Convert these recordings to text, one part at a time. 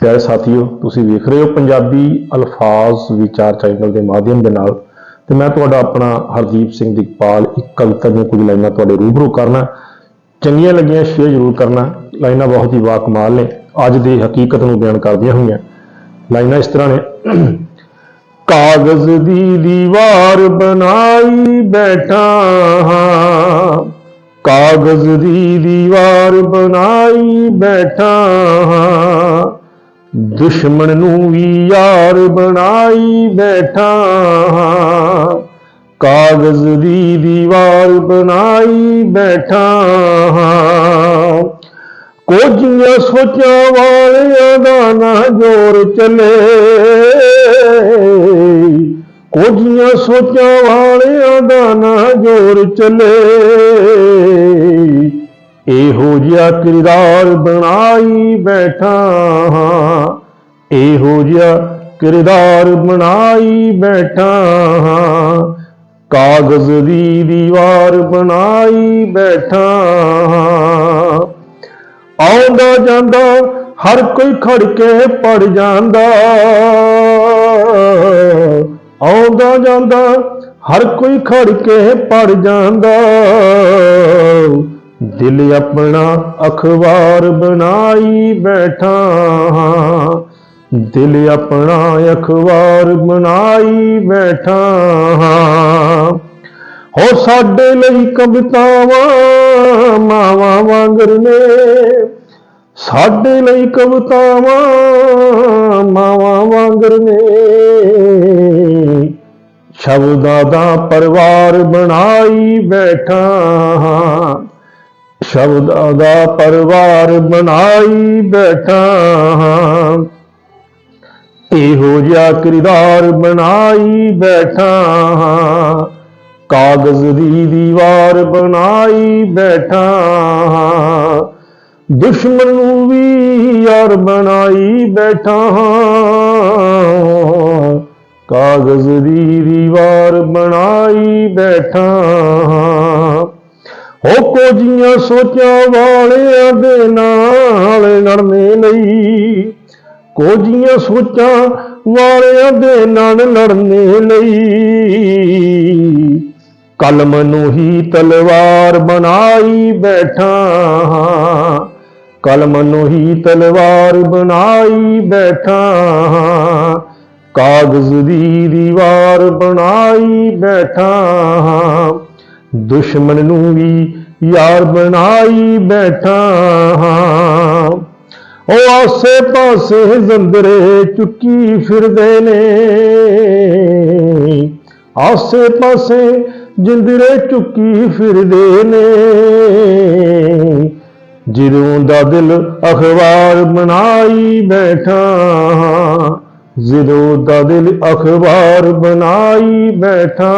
ਪਿਆਰੇ ਸਾਥੀਓ, ਤੁਸੀਂ ਵੇਖ ਰਹੇ ਹੋ ਪੰਜਾਬੀ ਅਲਫਾਜ਼ ਵਿਚਾਰ ਚੈਨਲ ਦੇ ਮਾਧਿਅਮ ਦੇ ਨਾਲ ਤੇ ਮੈਂ ਤੁਹਾਡਾ ਆਪਣਾ ਹਰਦੀਪ ਸਿੰਘ ਦੀਪਾਲ ਇੱਕ ਕਵਿਤਾ ਦੀਆਂ ਕੁਝ ਲਾਈਨਾਂ ਤੁਹਾਡੇ ਰੂਬਰੂ ਕਰਨਾ। ਚੰਗੀਆਂ ਲੱਗੀਆਂ, ਸ਼ੇਅਰ ਜ਼ਰੂਰ ਕਰਨਾ। ਲਾਈਨਾਂ ਬਹੁਤ ਹੀ ਵਾਕਮਾਲ ਨੇ। ਅੱਜ ਦੀ ਹਕੀਕਤ ਨੂੰ ਬਿਆਨ ਕਰਦੀਆਂ ਹੋਈਆਂ। ਲਾਈਨਾਂ ਇਸ ਤਰ੍ਹਾਂ ਨੇ। ਕਾਗਜ਼ ਦੀ ਦੀਵਾਰ ਬਣਾਈ ਬੈਠਾ ਹਾਂ। ਕਾਗਜ਼ ਦੀ ਦੀਵਾਰ ਬਣਾਈ ਬੈਠਾ ਹਾਂ। ਦੁਸ਼ਮਣ ਨੂੰ ਵੀ ਯਾਰ ਬਣਾਈ ਬੈਠਾ। ਕਾਗਜ਼ ਦੀ ਦੀਵਾਰ ਬਣਾਈ ਬੈਠਾ। ਹਾਂ ਕੁਝੀਆਂ ਸੋਚਾਂ ਵਾਲਿਆਂ ਦਾ ਨਾ ਜੋਰ ਚਲੇ। ਕੁਝੀਆਂ ਸੋਚਾਂ ਵਾਲਿਆਂ ਦਾ ਨਾ ਜੋਰ ਚਲੇ। ਇਹੋ ਜਿਹਾ ਕਿਰਦਾਰ ਬਣਾਈ ਬੈਠਾ ਹਾਂ। ਇਹੋ ਜਿਹਾ ਕਿਰਦਾਰ ਬਣਾਈ ਬੈਠਾ ਹਾਂ। ਕਾਗਜ਼ ਦੀ ਦੀਵਾਰ ਬਣਾਈ ਬੈਠਾ ਹਾਂ। ਆਉਂਦਾ ਜਾਂਦਾ, ਹਰ ਕੋਈ ਖੜ ਕੇ ਪੜ ਜਾਂਦਾ। ਆਉਂਦਾ ਜਾਂਦਾ, ਹਰ ਕੋਈ ਖੜ ਕੇ ਪੜ ਜਾਂਦਾ। ਦਿਲ ਆਪਣਾ ਅਖਬਾਰ ਬਣਾਈ ਬੈਠਾ ਦਿਲ ਆਪਣਾ ਅਖਬਾਰ ਬਣਾਈ ਬੈਠਾ ਹੋ। ਸਾਡੇ ਲਈ ਕਵਿਤਾਵਾਂ ਮਾਵਾਂ ਵਾਂਗਰ ਨੇ। ਸਾਡੇ ਲਈ ਕਵਿਤਾਵਾਂ ਮਾਵਾਂ ਵਾਂਗਰ ਨੇ। ਸ਼ਬਦਾਂ ਦਾ ਪਰਿਵਾਰ ਬਣਾਈ ਬੈਠਾ ਸ਼ਬਦਾਂ ਦਾ ਪਰਿਵਾਰ ਬਣਾਈ ਬੈਠਾ ਇਹੋ ਜਿਹਾ ਕਿਰਦਾਰ ਬਣਾਈ ਬੈਠਾ ਕਾਗਜ਼ ਦੀ ਦੀਵਾਰ ਬਣਾਈ ਬੈਠਾ ਦੁਸ਼ਮਣ ਨੂੰ ਵੀ ਯਾਰ ਬਣਾਈ ਬੈਠਾ ਕਾਗਜ਼ ਦੀ ਦੀਵਾਰ ਬਣਾਈ ਬੈਠਾ ਹਾਂ ਹੋ ਕੋਜੀਆਂ ਸੋਚਾਂ ਵਾਲਿਆਂ ਦੇ ਨਾਲ ਲੜਨੇ ਲਈ। ਕੋ ਜੀਆਂ ਸੋਚਾਂ ਵਾਲਿਆਂ ਦੇ ਨਾਲ ਲੜਨੇ ਲਈ। ਕਲਮ ਨੂੰ ਹੀ ਤਲਵਾਰ ਬਣਾਈ ਬੈਠਾ। ਕਲਮ ਨੂੰ ਹੀ ਤਲਵਾਰ ਬਣਾਈ ਬੈਠਾ। ਕਾਗਜ਼ ਦੀ ਦੀਵਾਰ ਬਣਾਈ ਬੈਠਾ। ਦੁਸ਼ਮਣ ਨੂੰ ਵੀ ਯਾਰ ਬਣਾਈ ਬੈਠਾ। ਉਹ ਆਸੇ ਪਾਸੇ ਜ਼ੰਦਰੇ ਚੁੱਕੀ ਫਿਰਦੇ ਨੇ। ਆਸੇ ਪਾਸੇ ਜਿੰਦਰੇ ਚੁੱਕੀ ਫਿਰਦੇ ਨੇ। ਜਦੋਂ ਦਾ ਦਿਲ ਅਖਬਾਰ ਬਣਾਈ ਬੈਠਾ ਹਾਂ ਜਦੋਂ ਦਾ ਦਿਲ ਅਖਬਾਰ ਬਣਾਈ ਬੈਠਾ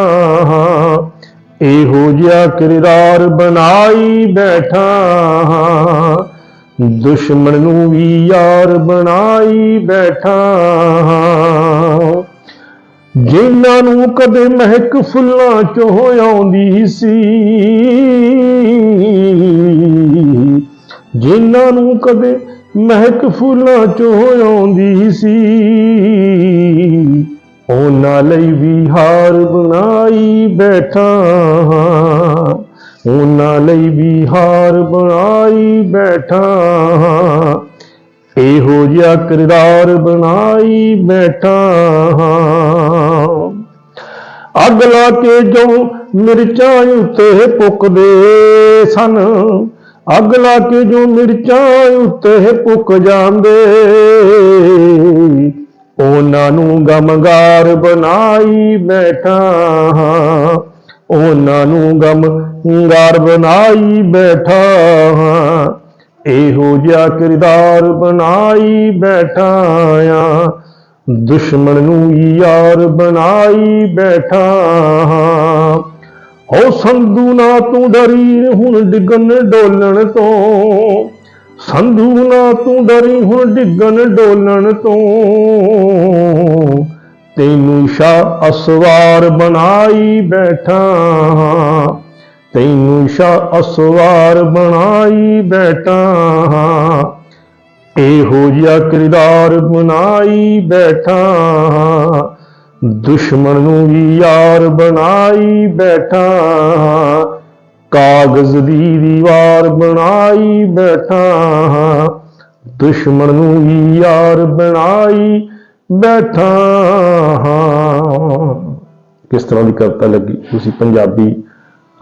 ਇਹੋ ਜਿਹਾ ਕਿਰਦਾਰ ਬਣਾਈ ਬੈਠਾ ਦੁਸ਼ਮਣ ਨੂੰ ਵੀ ਯਾਰ ਬਣਾਈ ਬੈਠਾ ਹਾਂ। ਜਿਨ੍ਹਾਂ ਨੂੰ ਕਦੇ ਮਹਿਕ ਫੁੱਲਾਂ ਚੋਂ ਆਉਂਦੀ ਸੀ। ਜਿਨ੍ਹਾਂ ਨੂੰ ਕਦੇ ਮਹਿਕ ਫੁੱਲਾਂ ਚੋਂ ਆਉਂਦੀ ਸੀ। ਉਹਨਾਂ ਲਈ ਵੀ ਹਾਰ ਬਣਾਈ ਬੈਠਾ। ਉਹਨਾਂ ਲਈ ਵੀ ਹਾਰ ਬਣਾਈ ਬੈਠਾ। ਇਹੋ ਜਿਹਾ ਕਿਰਦਾਰ ਬਣਾਈ ਬੈਠਾ। ਅੱਗ ਲਾ ਕੇ ਜੋ ਮਿਰਚਾਂ ਉੱਤੇ ਪੁੱਕਦੇ ਸਨ। ਅੱਗ ਲਾ ਕੇ ਜੋ ਮਿਰਚਾਂ ਉੱਤੇ ਪੁੱਕ ਜਾਂਦੇ। ਉਹਨਾਂ ਨੂੰ ਗਮਗਾਰ ਬਣਾਈ ਬੈਠਾ। ਹਾਂ ਉਹਨਾਂ ਨੂੰ ਗਮਗਾਰ ਬਣਾਈ ਬੈਠਾ। ਹਾਂ ਇਹੋ ਜਿਹਾ ਕਿਰਦਾਰ ਬਣਾਈ ਬੈਠਾ। ਆ ਦੁਸ਼ਮਣ ਨੂੰ ਯਾਰ ਬਣਾਈ ਬੈਠਾ। ਹਾਂ ਹੋ ਸੰਧੂ ਨਾ ਤੂੰ ਡਰੀ ਹੁਣ ਡਿੱਗਣ ਡੋਲਣ ਤੋਂ। ਸੰਧੂ ਨਾ ਤੂੰ ਡਰੀ, ਹੁਣ ਡਿੱਗਣ ਡੋਲਣ ਤੋਂ। ਤੈਨੂੰ ਸ਼ਾ ਅਸਵਾਰ ਬਣਾਈ ਬੈਠਾ। ਤੈਨੂੰ ਸ਼ਾ ਅਸਵਾਰ ਬਣਾਈ ਬੈਠਾ। ਇਹੋ ਜਿਹਾ ਕਿਰਦਾਰ ਬਣਾਈ ਬੈਠਾ। ਦੁਸ਼ਮਣ ਨੂੰ ਵੀ ਯਾਰ ਬਣਾਈ ਬੈਠਾ। ਕਾਗਜ਼ ਦੀ ਦੀਵਾਰ ਬਣਾਈ ਬੈਠਾ। ਦੁਸ਼ਮਣ ਨੂੰ ਵੀ ਯਾਰ ਬਣਾਈ ਬੈਠਾ। ਕਿਸ ਤਰ੍ਹਾਂ ਦੀ ਕਵਿਤਾ ਲੱਗੀ? ਤੁਸੀਂ ਪੰਜਾਬੀ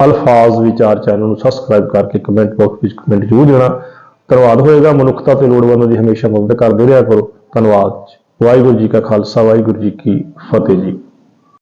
ਅਲਫਾਜ਼ ਵਿਚਾਰ ਚੈਨਲ ਨੂੰ ਸਬਸਕ੍ਰਾਈਬ ਕਰਕੇ ਕਮੈਂਟ ਬਾਕਸ ਵਿੱਚ ਕਮੈਂਟ ਜ਼ਰੂਰ ਦੇਣਾ। ਧੰਨਵਾਦ ਹੋਏਗਾ, ਮਨੁੱਖਤਾ ਤੇ ਲੋੜਵੰਦਾਂ ਦੀ ਹਮੇਸ਼ਾ ਮਦਦ ਕਰਦੇ ਰਿਹਾ ਕਰੋ। ਧੰਨਵਾਦ ਵਾਹਿਗੁਰੂ ਜੀ ਕਾ ਖਾਲਸਾ, ਵਾਹਿਗੁਰੂ ਜੀ ਕੀ ਫਤਿਹ ਜੀ।